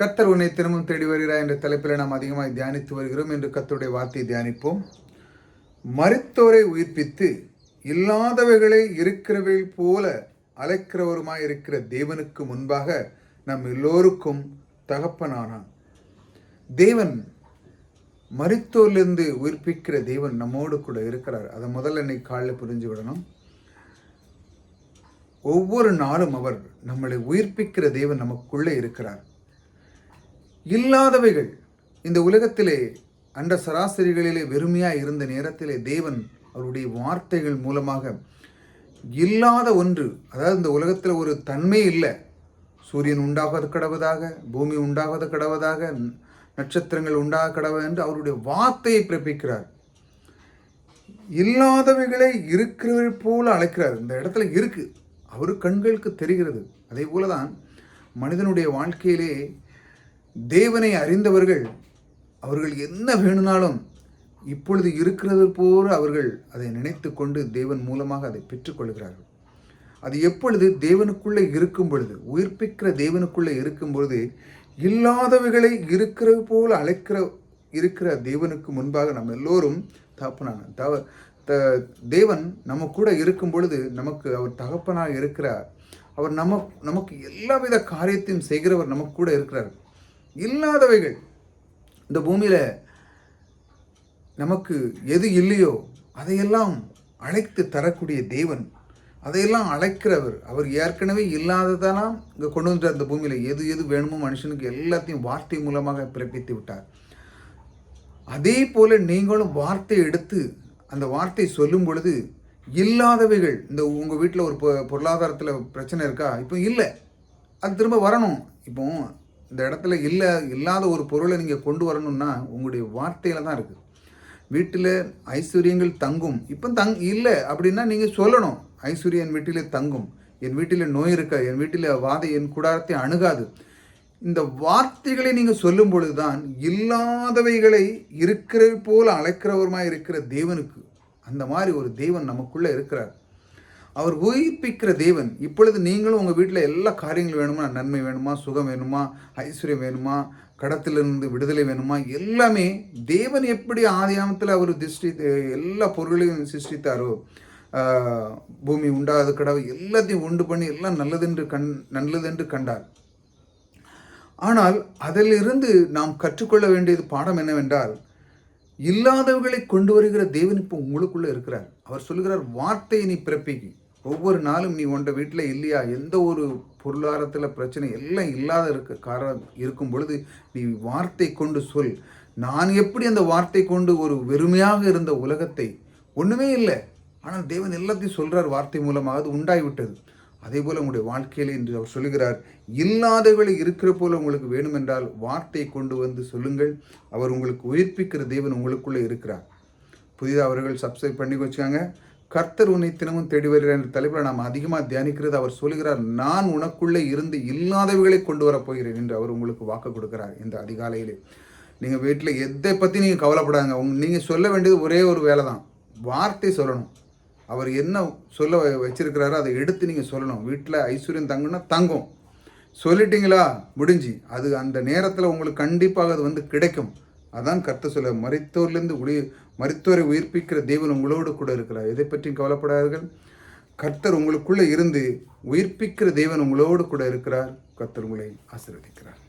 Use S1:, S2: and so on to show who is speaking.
S1: கத்தர் உன்னை தினமும் தேடி வருகிறார் என்ற தலைப்பில் நாம் அதிகமாக தியானித்து வருகிறோம். என்று கத்தருடைய வார்த்தையை தியானிப்போம். மருத்தோரை உயிர்ப்பித்து இல்லாதவைகளை இருக்கிறவை போல அழைக்கிறவருமாய் இருக்கிற தேவனுக்கு முன்பாக நம் எல்லோருக்கும் தகப்பனானான். தேவன் மருத்துவர்லேருந்து உயிர்ப்பிக்கிற தேவன் நம்மோடு கூட இருக்கிறார். அதை முதல்ல இன்னைக்கு காலில் புரிஞ்சு விடணும். ஒவ்வொரு நாளும் அவர் நம்மளை உயிர்ப்பிக்கிற தேவன் நமக்குள்ளே இருக்கிறார். இல்லாதவைகள். இந்த உலகத்திலே அண்ட சராசரிகளிலே வெறுமையாக இருந்த நேரத்திலே தேவன் அவருடைய வார்த்தைகள் மூலமாக இல்லாத ஒன்று அதாவது இந்த உலகத்தில் ஒரு தன்மை இல்லை. சூரியன் உண்டாவது கடவுதாக பூமி உண்டாவது கடவுதாக நட்சத்திரங்கள் உண்டாக கடவுள் என்று அவருடைய வார்த்தையை பிறப்பிக்கிறார். இல்லாதவைகளை இருக்கிறவை போல அழைக்கிறார். இந்த இடத்துல இருக்குது அவர் கண்களுக்கு தெரிகிறது. அதே போல தான் மனிதனுடைய வாழ்க்கையிலே தேவனை அறிந்தவர்கள் அவர்கள் என்ன வேணும்னாலும் இப்பொழுது இருக்கிறது போல அவர்கள் அதை நினைத்து கொண்டு தேவன் மூலமாக அதை பெற்றுக்கொள்கிறார்கள் அது எப்பொழுது தேவனுக்குள்ளே இருக்கும் பொழுது உயிர்ப்பிக்கிற தேவனுக்குள்ளே இருக்கும் பொழுது இல்லாதவைகளை இருக்கிறது போல் அழைக்கிற இருக்கிற தேவனுக்கு முன்பாக நம்ம எல்லோரும் தகப்பனாங்க தவ த தேவன் நம்ம கூட இருக்கும் பொழுது நமக்கு அவர் தகப்பனாக இருக்கிறார். அவர் நம்ம நமக்கு எல்லா வித காரியத்தையும் செய்கிறவர் நமக்கு கூட இருக்கிறார். இல்லாதவைகள். இந்த பூமியில் நமக்கு எது இல்லையோ அதையெல்லாம் அழைத்து தரக்கூடிய தேவன். அதையெல்லாம் அழைக்கிறவர். அவர் ஏற்கனவே இல்லாததெல்லாம் இங்கே கொண்டு வந்து அந்த பூமியில். எது எது வேணுமோ மனுஷனுக்கு எல்லாத்தையும் வார்த்தை மூலமாக பிறப்பித்து விட்டார். அதே போல் நீங்களும் வார்த்தை எடுத்து அந்த வார்த்தை சொல்லும் பொழுது இல்லாதவைகள் இந்த உங்கள் வீட்டில் ஒரு பொ- பொருளாதாரத்தில் பிரச்சனை இருக்கா? இப்போ இல்லை. அது திரும்ப வரணும். இப்போ இந்த இடத்துல இல்லை இல்லாத ஒரு பொருளை நீங்கள் கொண்டு வரணும்னா உங்களுடைய வார்த்தையில் தான் இருக்குது வீட்டில் ஐஸ்வர்யங்கள் தங்கும். இப்போ தங் இல்லை அப்படின்னா நீங்கள் சொல்லணும். ஐஸ்வர்யம் என் வீட்டிலே தங்கும். என் வீட்டில் நோய் இருக்கா என் வீட்டில் வாதை என் கூடாரத்தை அணுகாது. இந்த வார்த்தைகளை நீங்கள் சொல்லும் பொழுதுதான் இல்லாதவைகளை இருக்கிற போல் அழைக்கிறவருமாய் இருக்கிற தேவனுக்கு அந்த மாதிரி ஒரு தெய்வன் நமக்குள்ளே இருக்கிறார். அவர் உயிர்ப்பிக்கிற தேவன். இப்பொழுது நீங்களும் உங்கள் வீட்டில் எல்லா காரியங்களும் வேணுமா? நன்மை வேணுமா? சுகம் வேணுமா? ஐஸ்வர்யம் வேணுமா? கடத்திலிருந்து விடுதலை வேணுமா? எல்லாமே தேவன் எப்படி ஆதியாமத்தில் அவர் திருஷ்டி எல்லா பொருளையும் சிருஷ்டித்தாரோ பூமி உண்டாத கடவுள் எல்லாத்தையும் உண்டு பண்ணி எல்லாம் நல்லதென்று கண் நல்லதென்று கண்டார். ஆனால் அதிலிருந்து நாம் கற்றுக்கொள்ள வேண்டியது பாடம் என்னவென்றால் இல்லாதவர்களை கொண்டு வருகிற தேவன் இப்போ உங்களுக்குள்ளே இருக்கிறார். அவர் சொல்லுகிறார் வார்த்தையை நீ பிறப்பிக்கு. ஒவ்வொரு நாளும் நீ உண்ட வீட்டில் இல்லையா? எந்த ஒரு பொருளாதாரத்தில் பிரச்சனை எல்லாம் இல்லாத இருக்க காரணம் இருக்கும் பொழுது நீ வார்த்தை கொண்டு சொல். நான் எப்படி அந்த வார்த்தை கொண்டு ஒரு வெறுமையாக இருந்த உலகத்தை? ஒன்றுமே இல்லை. ஆனால் தேவன் எல்லாத்தையும் சொல்கிறார் வார்த்தை மூலமாக அது உண்டாகிவிட்டது அதே போல் உங்களுடைய வாழ்க்கையில் என்று அவர் சொல்லுகிறார் இல்லாதவர்களை இருக்கிற போல உங்களுக்கு வேணுமென்றால் வார்த்தை கொண்டு வந்து சொல்லுங்கள். அவர் உங்களுக்கு உயிர்ப்பிக்கிற தேவன் உங்களுக்குள்ளே இருக்கிறார். புதிதாக அவர்கள் சப்ஸ்கிரைப் பண்ணி வச்சுக்காங்க. கர்த்தர் உன்னை தினமும் தேடி வருகிறார் என்ற தலைப்பில் நாம் அதிகமாக தியானிக்கிறது. அவர் சொல்கிறார் நான் உனக்குள்ளே இருந்து இல்லாதவைகளை கொண்டு வரப் போகிறேன் என்று அவர் உங்களுக்கு வாக்கு கொடுக்கிறார் இந்த அதிகாலையிலே. நீங்கள் வீட்டில் எதை பற்றி நீங்கள் கவலைப்படாங்க உங் நீங்கள் சொல்ல வேண்டியது ஒரே ஒரு வேலை தான். வார்த்தை சொல்லணும். அவர் என்ன சொல்ல வச்சிருக்கிறாரோ அதை எடுத்து நீங்கள் சொல்லணும். வீட்டில் ஐஸ்வர்யம் தங்குன்னா தங்கும். சொல்லிட்டீங்களா? முடிஞ்சு. அது அந்த நேரத்தில் உங்களுக்கு கண்டிப்பாக அது வந்து கிடைக்கும். அதான் கர்த்த சொல்ல மறித்தோர்லேருந்து உளி மறித்தோரை உயிர்ப்பிக்கிற தேவன் உங்களோடு கூட இருக்கிறார். எதை பற்றியும் கவலைப்படாதீர்கள். கர்த்தர் உங்களுக்குள்ளே இருந்து உயிர்ப்பிக்கிற தேவன் உங்களோடு கூட இருக்கிறார். கர்த்தர் உங்களை ஆசீர்வதிக்கிறார்.